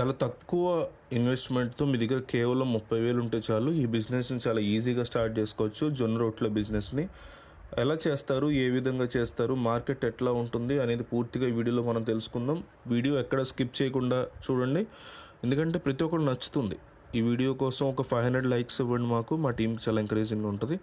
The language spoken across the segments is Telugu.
చాలా తక్కువ ఇన్వెస్ట్మెంట్తో మీ దగ్గర కేవలం ముప్పై వేలు ఉంటే చాలు. ఈ బిజినెస్ని చాలా ఈజీగా స్టార్ట్ చేసుకోవచ్చు. జొన్న రోట్ల బిజినెస్ని ఎలా చేస్తారు? ఏ విధంగా చేస్తారు? మార్కెట్ ఎట్లా ఉంటుంది? అనేది పూర్తిగా ఈ వీడియోలో మనం తెలుసుకుందాం. వీడియో ఎక్కడ స్కిప్ చేయకుండా చూడండి. ఎందుకంటే ప్రతి ఒక్కరు నచ్చుతుంది. ఈ వీడియో కోసం ఒక ఫైవ్ హండ్రెడ్ లైక్స్ ఇవ్వండి మాకు. మా టీంకి చాలా ఎంకరేజింగ్గా ఉంటుంది.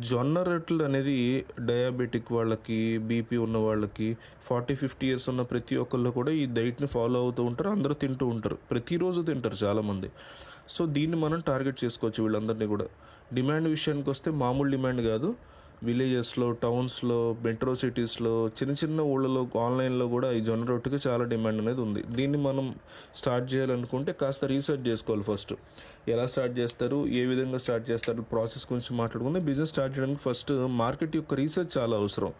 జొన్న రొట్టెలు అనేది డయాబెటిక్ వాళ్ళకి బీపీ ఉన్న వాళ్ళకి ఫార్టీ ఫిఫ్టీ ఇయర్స్ ఉన్న ప్రతి ఒక్కళ్ళు కూడా ఈ డైట్ని ఫాలో అవుతూ ఉంటారు అందరూ తింటూ ఉంటారు. ప్రతిరోజు తింటారు చాలామంది. సో దీన్ని మనం టార్గెట్ చేసుకోవచ్చు వీళ్ళందరినీ కూడా. డిమాండ్ విషయానికి వస్తే మామూలు డిమాండ్ కాదు. విలేజెస్లో టౌన్స్లో మెట్రో సిటీస్లో చిన్న చిన్న ఊళ్ళలో ఆన్లైన్లో కూడా ఈ జొన్న రొట్టెకి చాలా డిమాండ్ అనేది ఉంది. దీన్ని మనం స్టార్ట్ చేయాలనుకుంటే కాస్త రీసెర్చ్ చేసుకోవాలి ఫస్ట్. ఎలా స్టార్ట్ చేస్తారు? ఏ విధంగా స్టార్ట్ చేస్తారు? ప్రాసెస్ గురించి మాట్లాడుకుంటే బిజినెస్ స్టార్ట్ చేయడానికి ఫస్ట్ మార్కెట్ యొక్క రీసెర్చ్ చాలా అవసరం.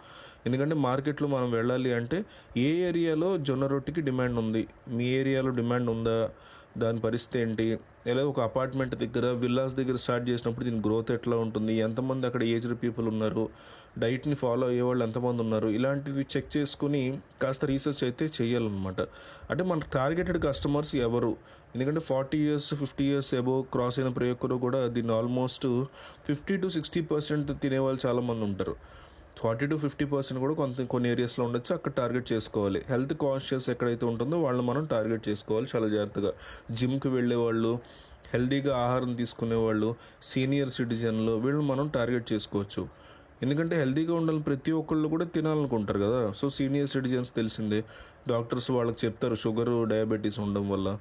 ఎందుకంటే మార్కెట్లో మనం వెళ్ళాలి అంటే ఏ ఏరియాలో జొన్న రొట్టెకి డిమాండ్ ఉంది? మీ ఏరియాలో డిమాండ్ ఉందా? దాని పరిస్థితి ఏంటి? లేదా ఒక అపార్ట్మెంట్ దగ్గర విల్లాస్ దగ్గర స్టార్ట్ చేసినప్పుడు దీని గ్రోత్ ఎట్లా ఉంటుంది? ఎంతమంది అక్కడ ఏజ్డ్ పీపుల్ ఉన్నారు? డైట్ని ఫాలో అయ్యే వాళ్ళు ఎంతమంది ఉన్నారు? ఇలాంటివి చెక్ చేసుకుని కాస్త రీసెర్చ్ అయితే చేయాలన్నమాట. అంటే మన టార్గెటెడ్ కస్టమర్స్ ఎవరు? ఎందుకంటే forty years fifty years above cross అయిన ప్రతి ఒక్కరు కూడా దీన్ని almost fifty to sixty percent తినేవాళ్ళు చాలామంది ఉంటారు. ఫార్టీ టు ఫిఫ్టీ పర్సెంట్ కూడా కొంత కొన్ని ఏరియాస్లో ఉండొచ్చు. అక్కడ టార్గెట్ చేసుకోవాలి. హెల్త్ కాన్షియస్ ఎక్కడైతే ఉంటుందో వాళ్ళని మనం టార్గెట్ చేసుకోవాలి చాలా జాగ్రత్తగా. జిమ్కి వెళ్ళే వాళ్ళు హెల్తీగా ఆహారం తీసుకునే వాళ్ళు సీనియర్ సిటిజన్లు వీళ్ళని మనం టార్గెట్ చేసుకోవచ్చు. ఎందుకంటే హెల్తీగా ఉండాలని ప్రతి ఒక్కళ్ళు కూడా తినాలనుకుంటారు కదా. సో సీనియర్ సిటిజన్స్ తెలిసిందే. డాక్టర్స్ వాళ్ళకి చెప్తారు షుగర్ డయాబెటీస్ ఉండడం వల్ల.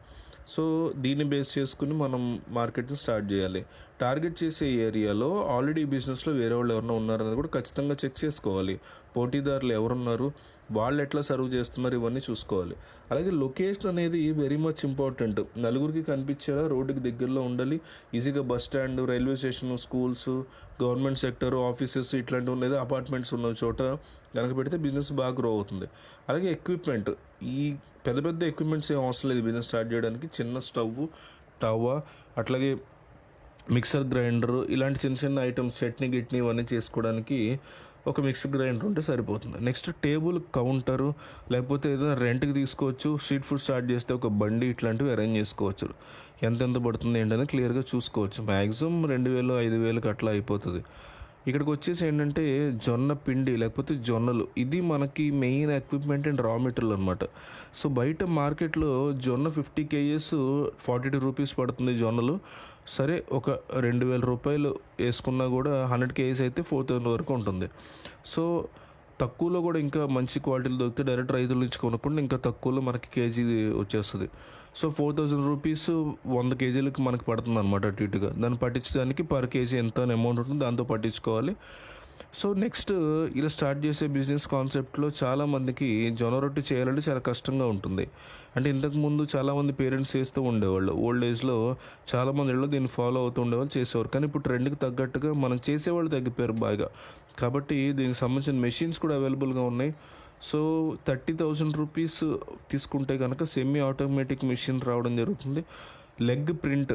సో దీన్ని బేస్ చేసుకుని మనం మార్కెట్ని స్టార్ట్ చేయాలి. టార్గెట్ చేసే ఏరియాలో ఆల్రెడీ బిజినెస్లో వేరే వాళ్ళు ఎవరైనా ఉన్నారనేది కూడా ఖచ్చితంగా చెక్ చేసుకోవాలి. పోటీదారులు ఎవరున్నారు? వాళ్ళు ఎట్లా సర్వ్ చేస్తున్నారు ఇవన్నీ చూసుకోవాలి. అలాగే లొకేషన్ అనేది వెరీ మచ్ ఇంపార్టెంట్ నలుగురికి కనిపించేలా రోడ్డుకి దగ్గరలో ఉండాలి. ఈజీగా bus stand railway station schools government sector offices ఇట్లాంటివి ఉన్నది అపార్ట్మెంట్స్ ఉన్న చోట కనుక పెడితే బిజినెస్ బాగా గ్రో అవుతుంది. అలాగే ఎక్విప్మెంట్ ఈ పెద్ద పెద్ద ఎక్విప్మెంట్స్ ఏం అవసరం లేదు బిజినెస్ స్టార్ట్ చేయడానికి. చిన్న స్టవ్ టవా అట్లాగే మిక్సర్ గ్రైండర్ ఇలాంటి చిన్న చిన్న ఐటమ్స్ చట్నీ గిట్నీ ఇవన్నీ చేసుకోవడానికి ఒక మిక్సీ గ్రైండర్ ఉంటే సరిపోతుంది. నెక్స్ట్ టేబుల్ కౌంటరు లేకపోతే ఏదైనా రెంట్కి తీసుకోవచ్చు స్ట్రీట్ ఫుడ్ స్టార్ట్ చేస్తే ఒక బండి ఇట్లాంటివి అరేంజ్ చేసుకోవచ్చు. ఎంత ఎంత పడుతుంది ఏంటనేది క్లియర్గా చూసుకోవచ్చు. మ్యాక్సిమం రెండు వేలు ఐదు వేలకు అట్లా అయిపోతుంది. ఇక్కడికి వచ్చేసి ఏంటంటే జొన్న పిండి లేకపోతే జొన్నలు. ఇది మనకి main equipment and raw material అనమాట సో బయట మార్కెట్లో జొన్న fifty kgs forty two rupees పడుతుంది జొన్నలు. సరే ఒక రెండు వేల రూపాయలు వేసుకున్నా కూడా హండ్రెడ్ కేజీస్ అయితే ఫోర్ థౌసండ్ వరకు ఉంటుంది. సో తక్కువలో కూడా ఇంకా మంచి క్వాలిటీలు దొరికితే డైరెక్ట్ రైతుల నుంచి కొనుక్కుంటే ఇంకా తక్కువలో మనకి కేజీ వచ్చేస్తుంది. సో ఫోర్ థౌజండ్ రూపీస్ వంద కేజీలకు మనకి పడుతుంది అనమాట అటు ఇటుగా. దాన్ని పట్టించడానికి పర్ కేజీ ఎంత అమౌంట్ ఉంటుంది. దాంతో పట్టించుకోవాలి. సో నెక్స్ట్ ఇలా స్టార్ట్ చేసే బిజినెస్ కాన్సెప్ట్లో చాలామందికి జొన్న రొట్టె చేయాలంటే చాలా కష్టంగా ఉంటుంది. అంటే ఇంతకుముందు చాలామంది పేరెంట్స్ చేస్తూ ఉండేవాళ్ళు. ఓల్డ్ ఏజ్లో చాలామంది ఇళ్ళు దీన్ని ఫాలో అవుతూ ఉండేవాళ్ళు చేసేవారు. కానీ ఇప్పుడు ట్రెండ్కి తగ్గట్టుగా మనం చేసేవాళ్ళు తగ్గిపోయారు బాగా. కాబట్టి దీనికి సంబంధించిన మెషిన్స్ కూడా అవైలబుల్గా ఉన్నాయి. సో థర్టీ థౌజండ్ రూపీస్ తీసుకుంటే కనుక సెమీ ఆటోమేటిక్ మెషిన్ రావడం జరుగుతుంది. లెగ్ ప్రింట్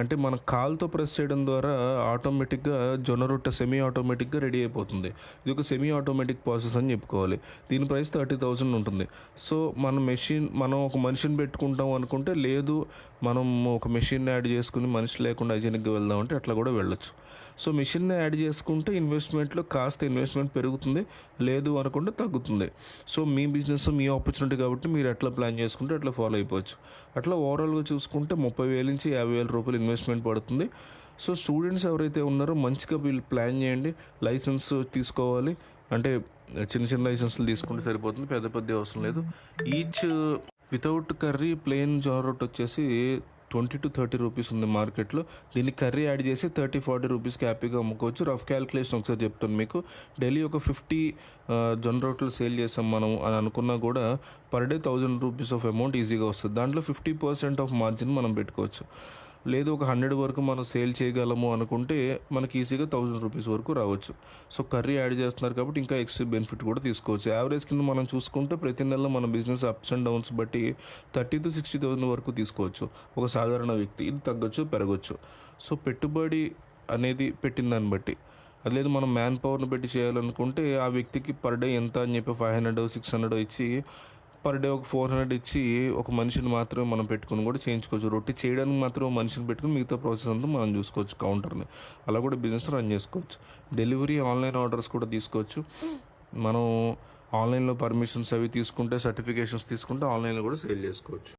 అంటే మన కాల్తో ప్రెస్ చేయడం ద్వారా ఆటోమేటిక్గా జొన్న రొట్టె సెమీ ఆటోమేటిక్గా రెడీ అయిపోతుంది. ఇది ఒక సెమీ ఆటోమేటిక్ ప్రాసెస్ అని చెప్పుకోవాలి. దీని ప్రైస్ థర్టీ థౌజండ్ ఉంటుంది. సో మన మెషిన్ మనం ఒక మనిషిని పెట్టుకుంటాం అనుకుంటే లేదు మనం ఒక మెషిన్ యాడ్ చేసుకుని మనిషి లేకుండా హైజీనిక్గా వెళ్దాం అంటే అట్లా కూడా వెళ్ళొచ్చు. సో మిషన్ని యాడ్ చేసుకుంటే ఇన్వెస్ట్మెంట్లో కాస్త ఇన్వెస్ట్మెంట్ పెరుగుతుంది లేదు అనుకుంటే తగ్గుతుంది. సో మీ బిజినెస్ మీ ఆపర్చునిటీ కాబట్టి మీరు ఎట్లా ప్లాన్ చేసుకుంటే అట్లా ఫాలో అయిపోవచ్చు. అట్లా ఓవరాల్గా చూసుకుంటే ముప్పై వేల నుంచి యాభై వేల రూపాయలు ఇన్వెస్ట్మెంట్ పడుతుంది. సో స్టూడెంట్స్ ఎవరైతే ఉన్నారో మంచిగా వీళ్ళు ప్లాన్ చేయండి. లైసెన్స్ తీసుకోవాలి. అంటే చిన్న చిన్న లైసెన్స్లు తీసుకుంటే సరిపోతుంది. పెద్ద పెద్ద అవసరం లేదు. ఈచ్ వితౌట్ కర్రీ ప్లెయిన్ జొన్న వచ్చేసి ట్వంటీ టు థర్టీ రూపీస్ ఉంది మార్కెట్లో. దీన్ని కర్రీ యాడ్ చేసి థర్టీ ఫార్టీ రూపీస్కి హ్యాపీగా అమ్ముకోవచ్చు. రఫ్ క్యాలిక్యులేషన్ ఒకసారి చెప్తాను మీకు. డైలీ ఒక ఫిఫ్టీ జొన్న రొట్టెలు సేల్ చేసాం మనం అని అనుకున్నా కూడా per day thousand rupees of amount ఈజీగా వస్తుంది. దాంట్లో ఫిఫ్టీ పర్సెంట్ ఆఫ్ మార్జిన్ మనం పెట్టుకోవచ్చు. లేదు ఒక హండ్రెడ్ వరకు మనం సేల్ చేయగలము అనుకుంటే మనకి ఈజీగా థౌజండ్ రూపీస్ వరకు రావచ్చు. సో కర్రీ యాడ్ చేస్తున్నారు కాబట్టి ఇంకా ఎక్స్ట్రా బెనిఫిట్ కూడా తీసుకోవచ్చు. యావరేజ్ కింద మనం చూసుకుంటే ప్రతి నెల మన బిజినెస్ అప్స్ అండ్ డౌన్స్ బట్టి థర్టీ టు సిక్స్టీ థౌసండ్ వరకు తీసుకోవచ్చు. ఒక సాధారణ వ్యక్తి. ఇది తగ్గొచ్చు పెరగచ్చు. సో పెట్టుబడి అనేది పెట్టిన దాన్ని బట్టి. అది లేదు మనం మ్యాన్ పవర్ని పెట్టి చేయాలనుకుంటే ఆ వ్యక్తికి పర్ డే ఎంత అని చెప్పి ఫైవ్ హండ్రెడ్ సిక్స్ హండ్రెడ్ ఇచ్చి పర్ డే ఒక ఫోర్ హండ్రెడ్ ఇచ్చి ఒక మనిషిని మాత్రమే మనం పెట్టుకుని కూడా చేయించుకోవచ్చు. రొట్టి చేయడానికి మాత్రం ఒక మనిషిని పెట్టుకుని మిగతా ప్రాసెస్ అంతా మనం చూసుకోవచ్చు కౌంటర్ని. అలా కూడా బిజినెస్ రన్ చేసుకోవచ్చు. డెలివరీ ఆన్లైన్ ఆర్డర్స్ కూడా తీసుకోవచ్చు. మనం ఆన్లైన్లో పర్మిషన్స్ అవి తీసుకుంటే సర్టిఫికేషన్స్ తీసుకుంటే ఆన్లైన్లో కూడా సేల్ చేసుకోవచ్చు.